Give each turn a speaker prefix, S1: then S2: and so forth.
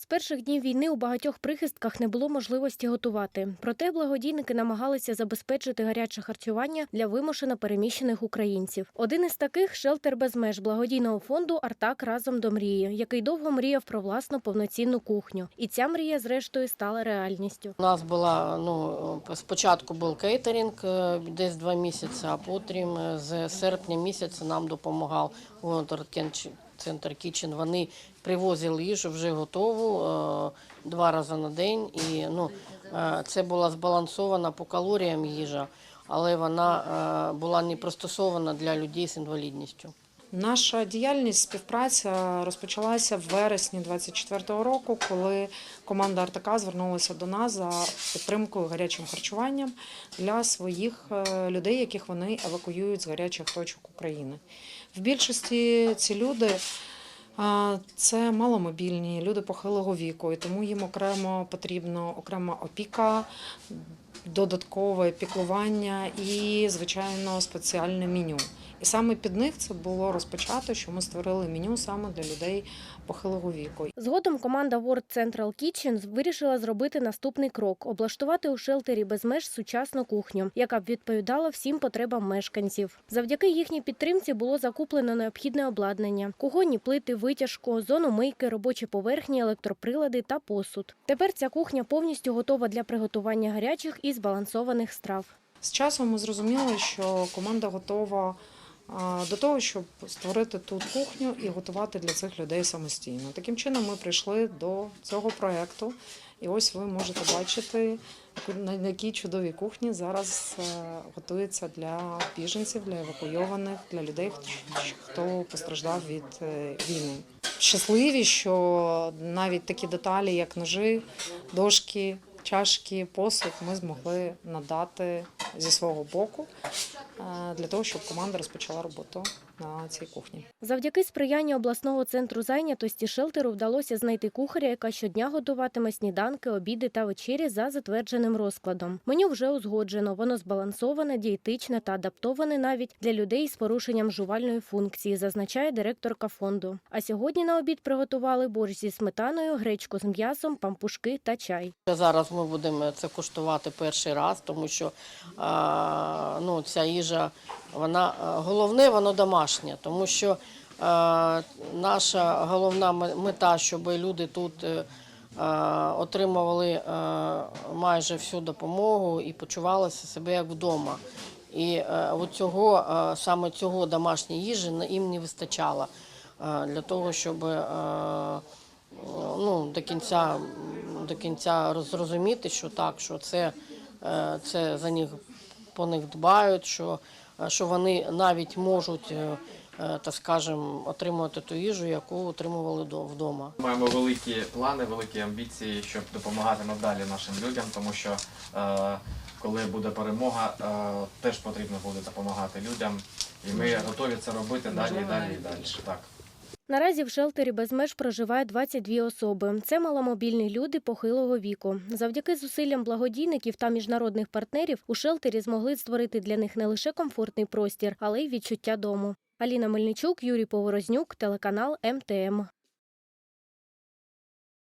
S1: З перших днів війни у багатьох прихистках не було можливості готувати. Проте благодійники намагалися забезпечити гаряче харчування для вимушено переміщених українців. Один із таких шелтер без меж благодійного фонду Артак разом до мрії, який довго мріяв про власну повноцінну кухню. І ця мрія, зрештою, стала реальністю.
S2: У нас була ну спочатку був кейтеринг е, десь два місяці, а потім е, з серпня місяця нам допомагав волонтер центр Кічен. Вони привозили їжу вже готову е, два рази на день. І ну е, це була збалансована по калоріям їжа, але вона е, була не пристосована для людей з інвалідністю.
S3: Наша діяльність співпраця розпочалася в вересні 24-го року, коли команда Артака звернулася до нас за підтримкою гарячим харчуванням для своїх е, людей, яких вони евакуюють з гарячих точок України. В більшості ці люди. Це маломобільні люди похилого віку, і тому їм окремо потрібна окрема опіка, додаткове піклування і, звичайно, спеціальне меню. І саме під них це було розпочато, що ми створили меню саме для людей похилого віку.
S1: Згодом команда World Central Kitchen вирішила зробити наступний крок облаштувати у шелтері без меж сучасну кухню, яка б відповідала всім потребам мешканців. Завдяки їхній підтримці було закуплено необхідне обладнання: кухонні плити, витяжку, зону мийки, робочі поверхні, електроприлади та посуд. Тепер ця кухня повністю готова для приготування гарячих і збалансованих страв.
S3: З часом ми зрозуміли, що команда готова до того, щоб створити тут кухню і готувати для цих людей самостійно. Таким чином, ми прийшли до цього проекту. І ось ви можете бачити, на якій чудовій кухні зараз е, готується для біженців, для евакуйованих, для людей, хто постраждав від е, війни. Щасливі, що навіть такі деталі, як ножи, дошки, чашки, посуд, ми змогли надати зі свого боку для того, щоб команда розпочала роботу на цій кухні.
S1: Завдяки сприянню обласного центру зайнятості шелтеру вдалося знайти кухаря, яка щодня готуватиме сніданки, обіди та вечері за затвердженим розкладом. Меню вже узгоджено. Воно збалансоване, дієтичне та адаптоване навіть для людей з порушенням жувальної функції, зазначає директорка фонду. А сьогодні на обід приготували борщ зі сметаною, гречку з м'ясом, пампушки та чай.
S2: Зараз ми будемо це куштувати перший раз, тому що ну, ця їжа, вона головне, воно домашнє, тому що наша головна мета, щоб люди тут е, отримували майже всю допомогу і почувалися себе як вдома. І е, от цього, е, саме цього домашньої їжі їм не вистачало е, для того, щоб е, ну, до кінця, до кінця зрозуміти, що так, що це, е, це за них по них дбають, що, е, що вони навіть можуть, е, е, так скажемо, отримувати ту їжу, яку отримували до- вдома.
S4: Маємо великі плани, великі амбіції, щоб допомагати надалі нашим людям, тому що е, коли буде перемога, е, теж потрібно буде допомагати людям. І ми готові це робити далі і далі і далі. Так.
S1: Наразі в шелтері без меж проживає 22 особи. Це маломобільні люди похилого віку. Завдяки зусиллям благодійників та міжнародних партнерів у шелтері змогли створити для них не лише комфортний простір, але й відчуття дому. Аліна Мельничук, Юрій Поворознюк, телеканал МТМ.